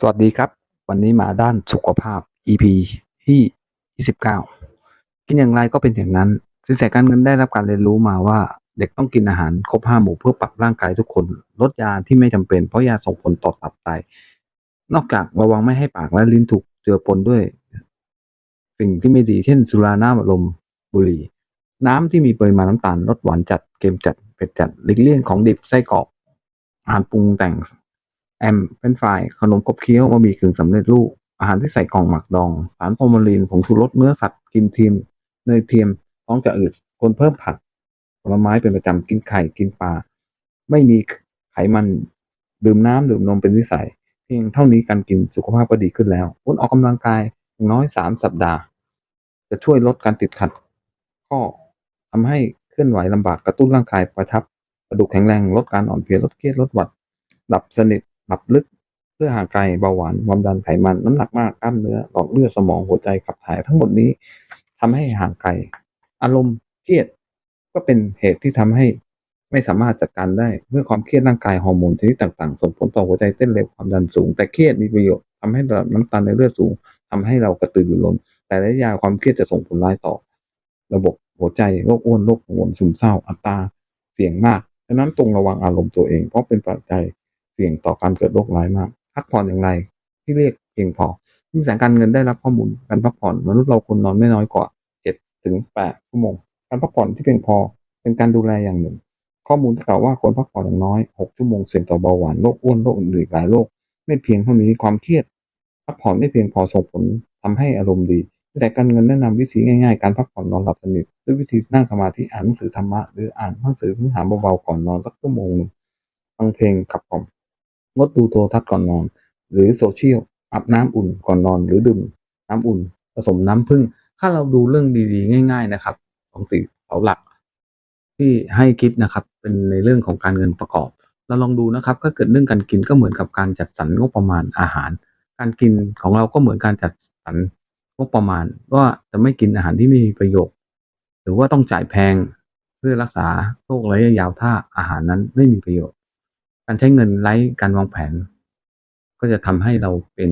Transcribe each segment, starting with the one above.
สวัสดีครับ วันนี้มาด้านสุขภาพ EP ที่ 29 กินอย่างไรก็เป็นอย่างนั้นสินแสการเงินได้รับการเรียนรู้มาว่า เด็กต้องกินอาหารครบห้าหมู่เพื่อปรับร่างกายทุกคน ลดยาที่ไม่จำเป็นเพราะยาส่งผลต่อตับไต นอกจากระวังไม่ให้ปากและลิ้นถูกเจือปนด้วย สิ่งที่ไม่ดีเช่น สุราน้ำลมบุหรี่ น้ำที่มีปริมาณน้ำตาลรสหวานจัดเค็มจัดเผ็ดจัดหลีกเลี่ยงของดิบไส้กรอกอาหารปรุงแต่ง แอมเป็นฝ่ายขนมกบเคี้ยวบะหมี่กึ่งสำเร็จรูป อาหารที่ใส่กล่องหมักดอง สารฟอร์มาลีนผงชูรสเนื้อสัตว์กินเทียมเนยเทียมท้องจะอืดควรเพิ่มผักผลไม้เป็นประจำกินไข่กินปลาไม่มีไขมันดื่มน้ำดื่มนมเป็นวิสัย เพียงเท่านี้การกินสุขภาพก็ดีขึ้นแล้วควรออกกำลังกายอย่างน้อยสามสัปดาห์ จะช่วยลดการติดขัด ข้อทำให้เคลื่อนไหวลำบากกระตุ้นร่างกายประทับกระดูกแข็งแรงลดการอ่อนเพลียลดเครียดลดหวัด หลับสนิท หลับลึกเพื่อห่างไกลเบาหวานความดันไขมันน้ำหนักมากกล้ามเนื้อหลอดเลือดสมองหัวใจขับถ่ายทั้งหมดนี้ทำให้ห่างไกลอารมณ์เครียดก็เป็นเหตุที่ทำให้ไม่สามารถจัดการได้เมื่อความเครียดร่างกายฮอร์โมนชนิดต่างๆ ส่งผลต่อหัวใจเต้นเร็วความดันสูง แต่เครียดมีประโยชน์ทำให้ระดับน้ำตาลในเลือดสูงทำให้เรากระตือรือร้นแต่ระยะยาวความเครียดจะส่งผลร้ายต่อ ระบบหัวใจโรคอ้วนโรคกังวลซึมเศร้าอัตราเสี่ยงมากดังนั้นตรงระวังอารมณ์ตัวเองเพราะเป็นปัจจัย เสี่ยงต่อการเกิดโรคร้ายมากพักผ่อนอย่างไร ที่เรียกเพียงพอที่แสงการเงินได้รับข้อมูลการพักผ่อนมนุษย์เราควรนอนไม่น้อยกว่า7ถึง8ชั่วโมง การพักผ่อนที่เพียงพอเป็นการดูแลอย่างหนึ่ง ข้อมูลที่กล่าวว่าควรพักผ่อนอย่างน้อย 6 ชั่วโมงเสี่ยงต่อเบาหวานโรคอ้วนโรคอื่นๆหลายโรคไม่เพียงเท่านี้ความเครียด พักผ่อนไม่เพียงพอส่งผลทำให้อารมณ์ดีแต่การเงินแนะนำวิธีง่ายๆ การพักผ่อนนอนหลับสนิทด้วยวิธีนั่งสมาธิอ่านหนังสือธรรมะหรืออ่านหนังสือพื้นฐานเบาๆก่อนนอนสักชั่วโมงหนึ่งฟังเพลงขับกล่อม งดดูโทรทัศน์ก่อนนอน หรือโซเชียลอาบน้ำอุ่นก่อนนอน หรือดื่มน้ำอุ่น ผสมน้ำผึ้งถ้าเราดูเรื่องดีๆ ง่าย ๆนะครับ ของสี่เสาหลัก ที่ให้คิดนะครับ เป็นในเรื่องของการเงินประกอบ เราลองดูนะครับถ้าเกิดเรื่องการกินก็เหมือนกับการจัดสรรงบประมาณอาหาร การกินของเราก็เหมือนการจัดสรรงบประมาณว่าจะไม่กินอาหารที่ไม่มีประโยชน์หรือว่าต้องจ่ายแพงเพื่อรักษาโรคระยะยาวถ้าอาหารนั้นไม่มีประโยชน์ การใช้เงินไร้การวางแผน ก็จะทำให้เราเป็น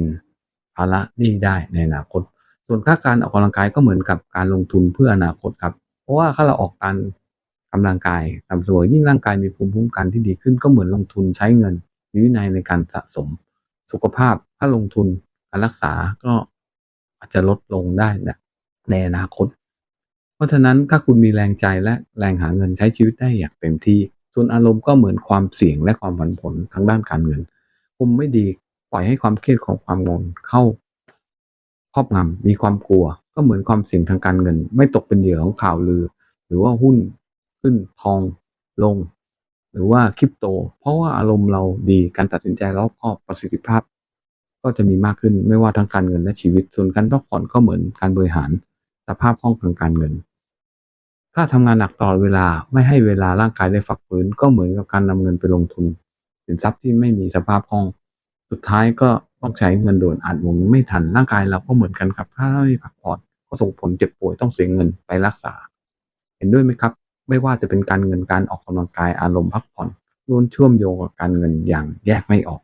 ภาระหนี้ได้ในอนาคต ส่วนค่าการออกกำลังกายก็เหมือนกับการลงทุนเพื่ออนาคตครับ เพราะว่าถ้าเราออกการกำลังกายสม่ำสมอยิ่งร่างกายมีภูมิคุ้มกันที่ดีขึ้นก็เหมือนลงทุนใช้เงินมีวินัยในการสะสม สุขภาพถ้าลงทุนการรักษาก็อาจจะลดลงได้นะในอนาคต เพราะฉะนั้นถ้าคุณมีแรงใจและแรงหาเงินใช้ชีวิตได้อย่างเต็มที่ ส่วนอารมณ์ก็เหมือนความเสี่ยงและความผันผวนทางด้านการเงิน คุมไม่ดีปล่อยให้ความเครียดของความงงเข้าครอบงำมีความกลัว ก็เหมือนความเสี่ยงทางการเงิน ไม่ตกเป็นเหยื่อของข่าวลือ หรือว่าหุ้นขึ้นทองลง หรือว่าคริปโต เพราะว่าอารมณ์เราดีการตัดสินใจรอบคอบประสิทธิภาพ ก็จะมีมากขึ้นไม่ว่าทั้งการเงินและชีวิต ส่วนการพักผ่อนก็เหมือนการบริหารสภาพคล่องทางการเงิน ถ้าทำงานหนักตลอดเวลาไม่ให้เวลาร่างกายได้ฝักฟื้นก็เหมือนกับการนำเงินไปลงทุน สินทรัพย์ที่ไม่มีสภาพคล่อง สุดท้ายก็ต้องใช้เงินด่วนอาจหมุนไม่ทันร่างกายเราก็เหมือนกันครับ ถ้าไม่พักผ่อนก็ส่งผลเจ็บป่วยต้องเสียเงินไปรักษา เห็นด้วยไหมครับ ไม่ว่าจะเป็นการเงินการออกกำลังกายอารมณ์พักผ่อนล้วนเชื่อมโยงกับการเงินอย่างแยกไม่ออก